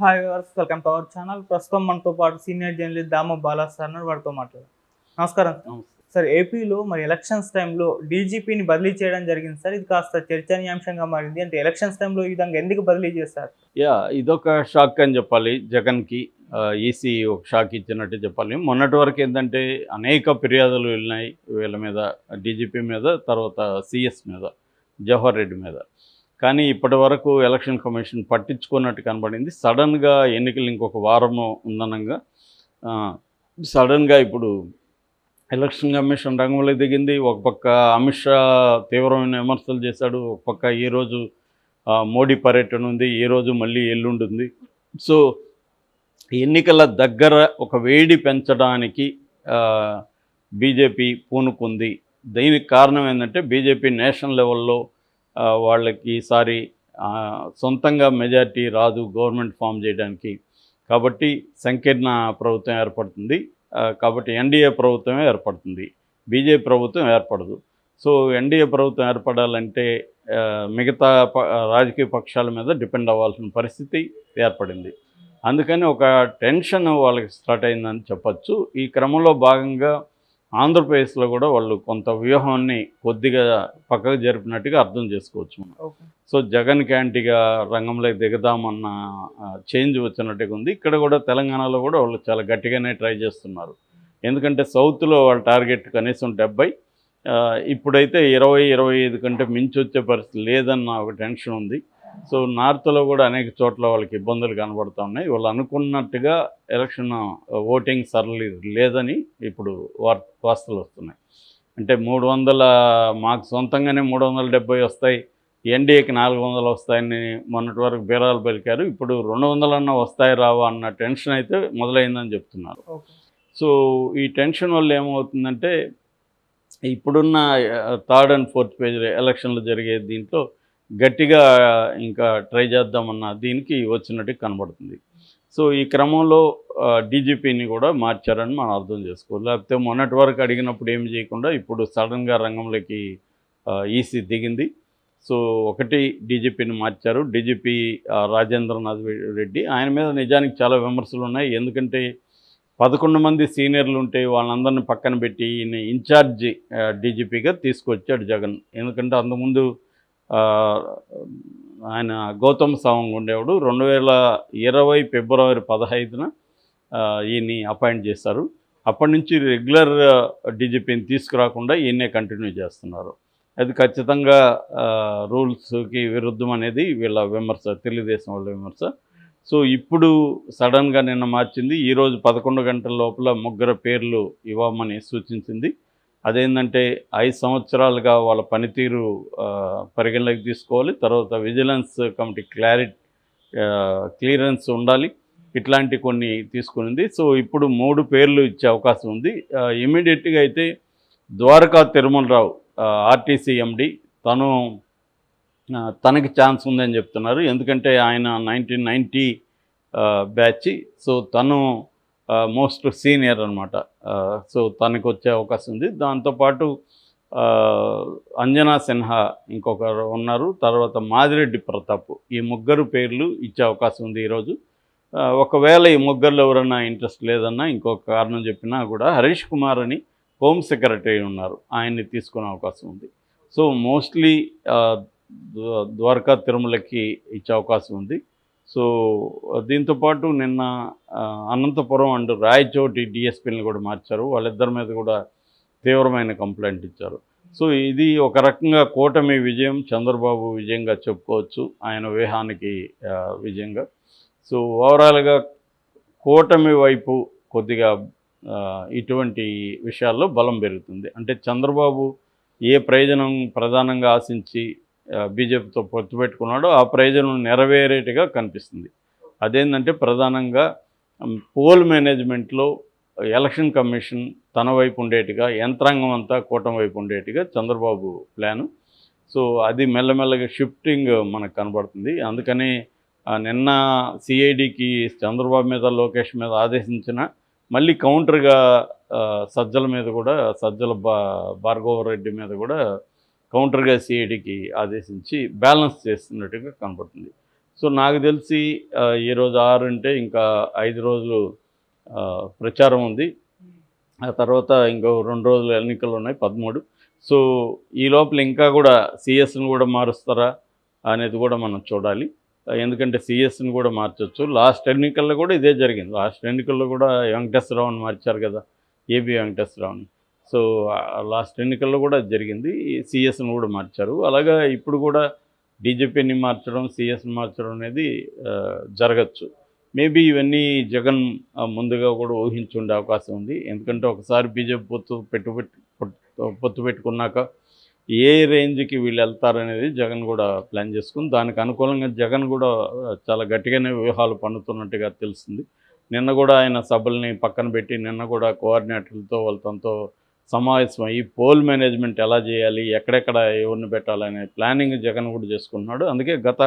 Hi వర్స్ welcome to our channel ప్రస్తుతం మనతో పాటు senior journalist Dama Bala sir. వారితో మాట్లాడారు నమస్కారం. సార్ ఏపీలో మరి ఎలక్షన్స్ టైంలో డీజీపీని బదిలీ చేయడం జరిగింది సార్ ఇది కాస్త చర్చనీయాంశంగా మారింది. అంటే ఎలక్షన్స్ టైంలో ఈ విధంగా ఎందుకు బదిలీ చేస్తారు యా ఇదొక షాక్ అని చెప్పాలి. జగన్కి ఈసీ ఒక షాక్ ఇచ్చినట్టు చెప్పాలి. మొన్నటి వరకు ఏంటంటే అనేక ఫిర్యాదులు వెళ్ళినాయి వీళ్ళ మీద డీజీపీ మీద తర్వాత సిఎస్ మీద జవహర్ రెడ్డి మీద. కానీ ఇప్పటి వరకు ఎలక్షన్ కమిషన్ పట్టించుకున్నట్టు కనబడింది. సడన్గా ఎన్నికలు ఇంకొక వారము ఉందనంగా సడన్గా ఇప్పుడు ఎలక్షన్ కమిషన్ రంగంలో దిగింది. ఒక పక్క అమిత్ షా తీవ్రమైన విమర్శలు చేశాడు. ఒక పక్క ఈరోజు మోడీ పర్యటన ఉంది. ఈ రోజు మళ్ళీ ఎల్లుండుంది. సో ఎన్నికల దగ్గర ఒక వేడి పెంచడానికి బీజేపీ పూనుకుంది. దీనికి కారణం ఏంటంటే బీజేపీ నేషనల్ లెవెల్లో వాళ్ళకి ఈసారి సొంతంగా మెజారిటీ రాదు గవర్నమెంట్ ఫామ్ చేయడానికి. కాబట్టి సంకీర్ణ ప్రభుత్వం ఏర్పడుతుంది. కాబట్టి ఎన్డీఏ ప్రభుత్వమే ఏర్పడుతుంది. బీజేపీ ప్రభుత్వం ఏర్పడదు. సో ఎన్డీఏ ప్రభుత్వం ఏర్పడాలంటే మిగతా ప- రాజకీయ పక్షాల మీద డిపెండ్ అవ్వాల్సిన పరిస్థితి ఏర్పడింది. అందుకని ఒక టెన్షన్ వాళ్ళకి స్టార్ట్ అయిందని చెప్పచ్చు. ఈ క్రమంలో భాగంగా ఆంధ్రప్రదేశ్లో కూడా వాళ్ళు కొంత వ్యూహాన్ని కొద్దిగా పక్కకు జరిపినట్టుగా అర్థం చేసుకోవచ్చు మనం. సో జగన్ క్యాంటీగా రంగంలోకి దిగదామన్న చేంజ్ వచ్చినట్టుగా ఉంది. ఇక్కడ కూడా తెలంగాణలో కూడా వాళ్ళు చాలా గట్టిగానే ట్రై చేస్తున్నారు. ఎందుకంటే సౌత్లో వాళ్ళ టార్గెట్ కనీసం డెబ్బై. ఇప్పుడైతే ఇరవై ఇరవై ఐదు కంటే మించి వచ్చే పరిస్థితి లేదన్న ఒక టెన్షన్ ఉంది. సో నార్త్లో కూడా అనేక చోట్ల వాళ్ళకి ఇబ్బందులు కనబడుతూ ఉన్నాయి. వాళ్ళు అనుకున్నట్టుగా ఎలక్షన్ ఓటింగ్ సరళి లేదని ఇప్పుడు వార్ వార్తలు వస్తున్నాయి. అంటే మూడు వందల మాకు సొంతంగానే మూడు వందల డెబ్బై వస్తాయి. ఎన్డీఏకి నాలుగు వందలు వస్తాయని మొన్నటి వరకు బీరాలు పలికారు. ఇప్పుడు రెండు వందలన్నా వస్తాయి రావా అన్న టెన్షన్ అయితే మొదలైందని చెప్తున్నారు. సో ఈ టెన్షన్ వల్ల ఏమవుతుందంటే ఇప్పుడున్న థర్డ్ అండ్ ఫోర్త్ పేజ్ ఎలక్షన్లు జరిగే దీంట్లో గట్టిగా ఇంకా ట్రై చేద్దామన్న దీనికి వచ్చినట్టు కనబడుతుంది. సో ఈ క్రమంలో డీజీపీని కూడా మార్చారని మనం అర్థం చేసుకోవాలి. లేకపోతే మొన్నటి వరకు అడిగినప్పుడు ఏం చేయకుండా ఇప్పుడు సడన్గా రంగంలోకి ఈసీ దిగింది. సో ఒకటి డీజీపీని మార్చారు. డీజీపీ రాజేంద్రనాథ్ రెడ్డి ఆయన మీద నిజానికి చాలా విమర్శలు ఉన్నాయి. ఎందుకంటే పదకొండు మంది సీనియర్లు ఉంటే వాళ్ళందరిని పక్కన పెట్టి ఈయన ఇన్ఛార్జి డీజీపీగా తీసుకొచ్చాడు జగన్. ఎందుకంటే అంతకుముందు ఆయన గౌతమ్ సవాంగ్ ఉండేవాడు. రెండు వేల ఇరవై ఫిబ్రవరి పదహైదున ఈయన్ని అపాయింట్ చేశారు. అప్పటి నుంచి రెగ్యులర్ డీజీపీని తీసుకురాకుండా ఈయన్నే కంటిన్యూ చేస్తున్నారు. అది ఖచ్చితంగా రూల్స్కి విరుద్ధం అనేది వీళ్ళ విమర్శ తెలుగుదేశం వాళ్ళ విమర్శ. సో ఇప్పుడు సడన్గా నిన్న మార్చింది ఈరోజు పదకొండు గంటల లోపల ముగ్గురు పేర్లు ఇవ్వమని సూచించింది. అదేంటంటే ఐదు సంవత్సరాలుగా వాళ్ళ పనితీరు పరిగణలోకి తీసుకోవాలి. తర్వాత విజిలెన్స్ కమిటీ క్లారిటీ క్లియరెన్స్ ఉండాలి. ఇట్లాంటి కొన్ని తీసుకునింది. సో ఇప్పుడు మూడు పేర్లు ఇచ్చే అవకాశం ఉంది. ఇమీడియట్గా అయితే ద్వారకా తిరుమలరావు ఆర్టీసీ ఎండి తను తనకి ఛాన్స్ ఉందని చెప్తున్నారు. ఎందుకంటే ఆయన నైన్టీన్ నైంటీ బ్యాచ్. సో తను మోస్ట్ సీనియర్ అనమాట సో తనకు వచ్చే అవకాశం ఉంది. దాంతోపాటు అంజనా సిన్హా ఇంకొకరు ఉన్నారు. తర్వాత మాదిరెడ్డి ప్రతాప్. ఈ ముగ్గురు పేర్లు ఇచ్చే అవకాశం ఉంది ఈరోజు. ఒకవేళ ఈ ముగ్గురులో ఎవరైనా ఇంట్రెస్ట్ లేదన్నా ఇంకొక కారణం చెప్పినా కూడా హరీష్ కుమార్ అని హోమ్ సెక్రటరీ ఉన్నారు. ఆయన్ని తీసుకునే అవకాశం ఉంది. సో మోస్ట్లీ ద్వారకా తిరుమలకి ఇచ్చే అవకాశం ఉంది. సో దీంతోపాటు నిన్న అనంతపురం అండ్ రాయచోటి డిఎస్పీని కూడా మార్చారు. వాళ్ళిద్దరి మీద కూడా తీవ్రమైన కంప్లైంట్ ఇచ్చారు. సో ఇది ఒక రకంగా కూటమి విజయం చంద్రబాబు విజయంగా చెప్పుకోవచ్చు. ఆయన వ్యూహానికి విజయంగా. సో ఓవరాల్గా కూటమి వైపు కొద్దిగా ఇటువంటి విషయాల్లో బలం పెరుగుతుంది. అంటే చంద్రబాబు ఏ ప్రయోజనం ప్రధానంగా ఆశించి బీజేపీతో పొత్తు పెట్టుకున్నాడో ఆ ప్రయోజనం నెరవేరేట్టుగా కనిపిస్తుంది. అదేంటంటే ప్రధానంగా పోల్ మేనేజ్మెంట్లో ఎలక్షన్ కమిషన్ తన వైపు ఉండేట్టుగా యంత్రాంగం అంతా కూటమి వైపు ఉండేట్టుగా చంద్రబాబు ప్లాను. సో అది మెల్లమెల్లగా షిఫ్టింగ్ మనకు కనబడుతుంది. అందుకని నిన్న సిఐడికి చంద్రబాబు మీద లోకేష్ మీద ఆదేశించిన మళ్ళీ కౌంటర్గా సజ్జల మీద కూడా సజ్జల బా భార్గవ రెడ్డి మీద కూడా కౌంటర్గా సిఐడికి ఆదేశించి బ్యాలెన్స్ చేస్తున్నట్టుగా కనబడుతుంది. సో నాకు తెలిసి ఈరోజు ఆరు అంటే ఇంకా ఐదు రోజులు ప్రచారం ఉంది. ఆ తర్వాత ఇంకో రెండు రోజులు ఎన్నికలు ఉన్నాయి పదమూడు. సో ఈ లోపల ఇంకా కూడా సిఎస్ని కూడా మారుస్తారా అనేది కూడా మనం చూడాలి. ఎందుకంటే సిఎస్ని కూడా మార్చొచ్చు. లాస్ట్ ఎన్నికల్లో కూడా ఇదే జరిగింది. లాస్ట్ ఎన్నికల్లో కూడా వెంకటేశ్వరరావుని మార్చారు కదా ఏబి వెంకటేశ్వరరావుని. సో లాస్ట్ ఎన్నికల్లో కూడా జరిగింది. సిఎస్ను కూడా మార్చారు. అలాగా ఇప్పుడు కూడా డీజీపీని మార్చడం సిఎస్ని మార్చడం అనేది జరగచ్చు. మేబీ ఇవన్నీ జగన్ ముందుగా కూడా ఊహించుండే అవకాశం ఉంది. ఎందుకంటే ఒకసారి బీజేపీ పొత్తు పెట్టు పొత్తు పెట్టుకున్నాక ఏ రేంజ్కి వీళ్ళు వెళ్తారనేది జగన్ కూడా ప్లాన్ చేసుకుని దానికి అనుకూలంగా జగన్ కూడా చాలా గట్టిగానే వ్యూహాలు పన్నుతున్నట్టుగా తెలిసింది నిన్న కూడా ఆయన సభల్ని పక్కన పెట్టి నిన్న కూడా కోఆర్డినేటర్లతో వాళ్ళతో సమావేశం అయ్యి పోల్ మేనేజ్మెంట్ ఎలా చేయాలి ఎక్కడెక్కడ ఎవరిని పెట్టాలనే ప్లానింగ్ జగన్ కూడా చేసుకున్నాడు అందుకే గత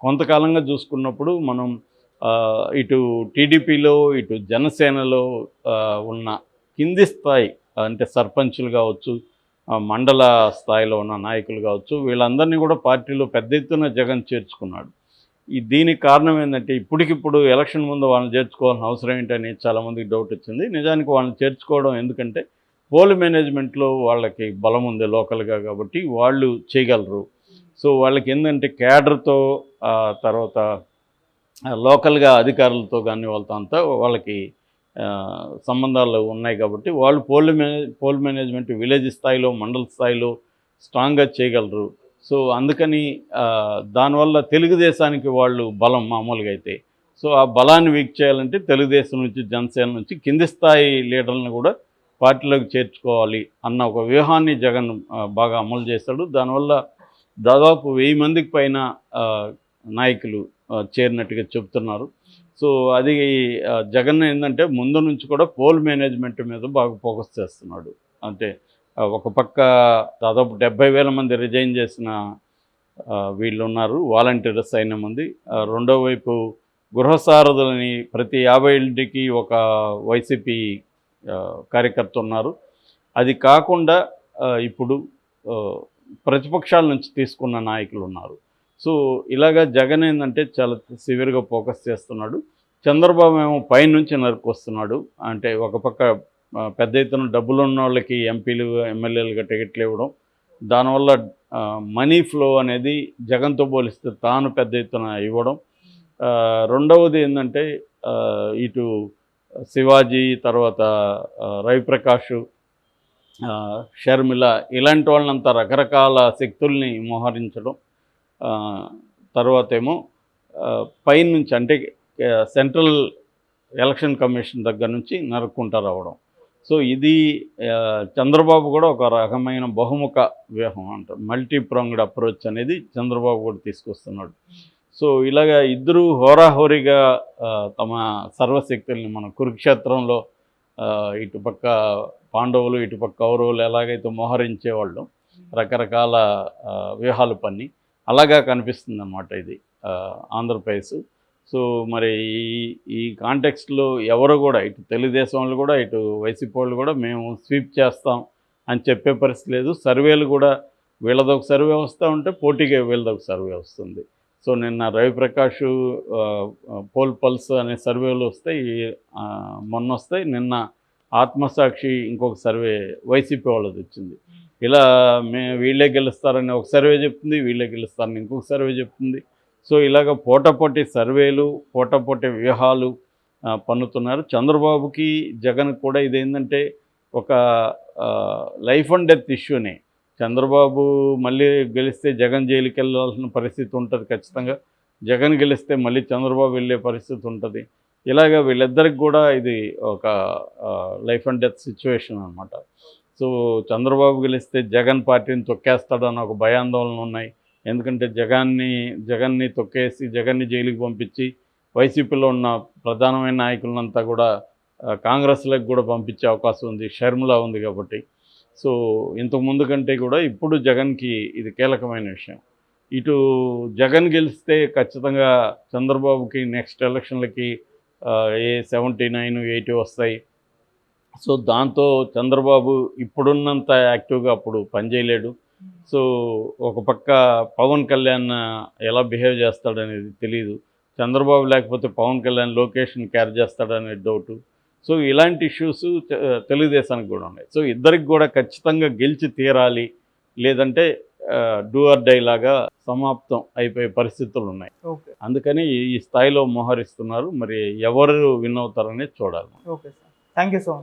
కొంతకాలంగా చూసుకున్నప్పుడు మనం ఇటు టీడీపీలో ఇటు జనసేనలో ఉన్న కింది స్థాయి అంటే సర్పంచులు కావచ్చు మండల స్థాయిలో ఉన్న నాయకులు కావచ్చు వీళ్ళందరినీ కూడా పార్టీలో పెద్ద ఎత్తున జగన్ చేర్చుకున్నాడు. ఈ దీనికి కారణం ఏంటంటే ఇప్పటికిప్పుడు ఎలక్షన్ ముందు వాళ్ళని చేర్చుకోవాల్సిన అవసరం ఏంటని చాలామందికి డౌట్ వచ్చింది. నిజానికి వాళ్ళని చేర్చుకోవడం ఎందుకంటే పోల్ మేనేజ్మెంట్లో వాళ్ళకి బలం ఉంది లోకల్గా కాబట్టి వాళ్ళు చేయగలరు. సో వాళ్ళకి ఏంటంటే క్యాడర్తో తర్వాత లోకల్గా అధికారులతో కానీ వాళ్ళతో అంతా వాళ్ళకి సంబంధాలు ఉన్నాయి కాబట్టి వాళ్ళు poll manage poll management village స్థాయిలో మండల స్థాయిలో స్ట్రాంగ్గా చేయగలరు. సో అందుకని దానివల్ల తెలుగుదేశానికి వాళ్ళు బలం మామూలుగా అయితే. సో ఆ బలాన్ని వీక్ చేయాలంటే తెలుగుదేశం నుంచి జనసేన నుంచి కింది స్థాయి లీడర్లను కూడా పార్టీలోకి చేర్చుకోవాలి అన్న ఒక వ్యూహాన్ని జగన్ బాగా అమలు చేశాడు దానివల్ల దాదాపు వెయ్యి మందికి పైన నాయకులు చేరినట్టుగా చెప్తున్నారు సో అది జగన్ ఏంటంటే ముందు నుంచి కూడా పోల్ మేనేజ్మెంట్ మీద బాగా ఫోకస్ చేస్తున్నాడు. అంటే ఒక పక్క దాదాపు డెబ్బై వేల మంది రిజైన్ చేసిన వీళ్ళు ఉన్నారు వాలంటీర్స్ అయిన మంది రెండో వైపు గృహసారథులని ప్రతి యాభై ఇంటికి ఒక వైసీపీ కార్యకర్త ఉన్నారు. అది కాకుండా ఇప్పుడు ప్రతిపక్షాల నుంచి తీసుకున్న నాయకులు ఉన్నారు. సో ఇలాగా జగన్ ఏంటంటే చాలా సివియర్గా ఫోకస్ చేస్తున్నాడు. చంద్రబాబు ఏమో పైనుంచి నరుకొస్తున్నాడు అంటే ఒక పక్క పెద్ద ఎత్తున డబ్బులు ఉన్న వాళ్ళకి ఎంపీలు ఎమ్మెల్యేలుగా టికెట్లు ఇవ్వడం. దానివల్ల మనీ ఫ్లో అనేది జగన్తో పోలిస్తే తాను పెద్ద ఎత్తున ఇవ్వడం. రెండవది ఏంటంటే ఇటు శివాజీ తర్వాత రవిప్రకాష్ షర్మిల ఇలాంటి వాళ్ళంత రకరకాల శక్తుల్ని మోహరించడం తర్వాత ఏమో పైనుంచి అంటే సెంట్రల్ ఎలక్షన్ కమిషన్ దగ్గర నుంచి నరుక్కుంటా రావడం. సో ఇది చంద్రబాబు కూడా ఒక రకమైన బహుముఖ వ్యూహం అంటారు. మల్టీ ప్రాంగ్డ్ అప్రోచ్ అనేది చంద్రబాబు కూడా తీసుకొస్తున్నాడు. సో ఇలాగా ఇద్దరు హోరాహోరీగా తమ సర్వశక్తుల్ని మన కురుక్షేత్రంలో ఇటుపక్క పాండవులు ఇటుపక్క కౌరవులు ఎలాగైతే మోహరించేవాళ్ళు రకరకాల వ్యూహాలు పన్ని అలాగా కనిపిస్తుంది అన్నమాట ఇది ఆంధ్రప్రదేశ్. సో మరి ఈ ఈ కాంటెక్స్ట్లో ఎవరు కూడా ఇటు తెలుగుదేశం వాళ్ళు కూడా ఇటు వైసీపీ వాళ్ళు కూడా మేము స్వీప్ చేస్తాం అని చెప్పే పరిస్థితి లేదు. సర్వేలు కూడా వీళ్ళదొక సర్వే వస్తూ ఉంటే పోటీగా వీళ్ళదొక సర్వే వస్తుంది. సో నిన్న రవిప్రకాష్ పోల్ పల్స్ అనే సర్వేలు వస్తాయి మొన్న వస్తాయి నిన్న ఆత్మసాక్షి ఇంకొక సర్వే వైసీపీ వాళ్ళది వచ్చింది. ఇలా మే వీళ్ళే గెలుస్తారని ఒక సర్వే చెప్తుంది వీళ్ళే గెలుస్తారని ఇంకొక సర్వే చెప్తుంది. సో ఇలాగ పోటాపోటీ సర్వేలు పోటాపోటీ వ్యూహాలు పన్నుతున్నారు. చంద్రబాబుకి జగన్ కూడా ఇదేంటంటే ఒక లైఫ్ అండ్ డెత్ ఇష్యూనే. చంద్రబాబు మళ్ళీ గెలిస్తే జగన్ జైలుకి వెళ్ళాల్సిన పరిస్థితి ఉంటుంది ఖచ్చితంగా. జగన్ గెలిస్తే మళ్ళీ చంద్రబాబు వెళ్ళే పరిస్థితి ఉంటుంది. ఇలాగ వీళ్ళిద్దరికి కూడా ఇది ఒక లైఫ్ అండ్ డెత్ సిచ్యువేషన్ అనమాట సో చంద్రబాబు గెలిస్తే జగన్ పార్టీని తొక్కేస్తాడని ఒక భయాందోళన ఉన్నాయి. ఎందుకంటే జగన్ని జగన్ని తొక్కేసి జగన్ని జైలుకి పంపించి వైసీపీలో ఉన్న ప్రధానమైన నాయకులంతా కూడా కాంగ్రెస్లకు కూడా పంపించే అవకాశం ఉంది. షర్మిల ఉంది కాబట్టి. సో ఇంతకు ముందు కంటే కూడా ఇప్పుడు జగన్కి ఇది కీలకమైన విషయం. ఇటు జగన్ గెలిస్తే ఖచ్చితంగా చంద్రబాబుకి నెక్స్ట్ ఎలక్షన్లకి ఏ సెవెంటీ నైన్ ఎయిటీ వస్తాయి. సో దాంతో చంద్రబాబు ఇప్పుడున్నంత యాక్టివ్గా అప్పుడు పనిచేయలేడు సో ఒక పక్క పవన్ కళ్యాణ్ ఎలా బిహేవ్ చేస్తాడనేది తెలియదు చంద్రబాబు లేకపోతే పవన్ కళ్యాణ్ లొకేషన్ క్యారీ చేస్తాడనే డౌటు. సో ఇలాంటి ఇష్యూస్ తెలుగుదేశానికి కూడా ఉన్నాయి. సో ఇద్దరికి కూడా ఖచ్చితంగా గెలిచి తీరాలి. లేదంటే డూ ఆర్ డై లాగా సమాప్తం అయిపోయే పరిస్థితులు ఉన్నాయి. అందుకని ఈ స్థాయిలో మోహరిస్తున్నారు. మరి ఎవరు విన్ అవుతారనేది చూడాలి okay sir. Thank you so much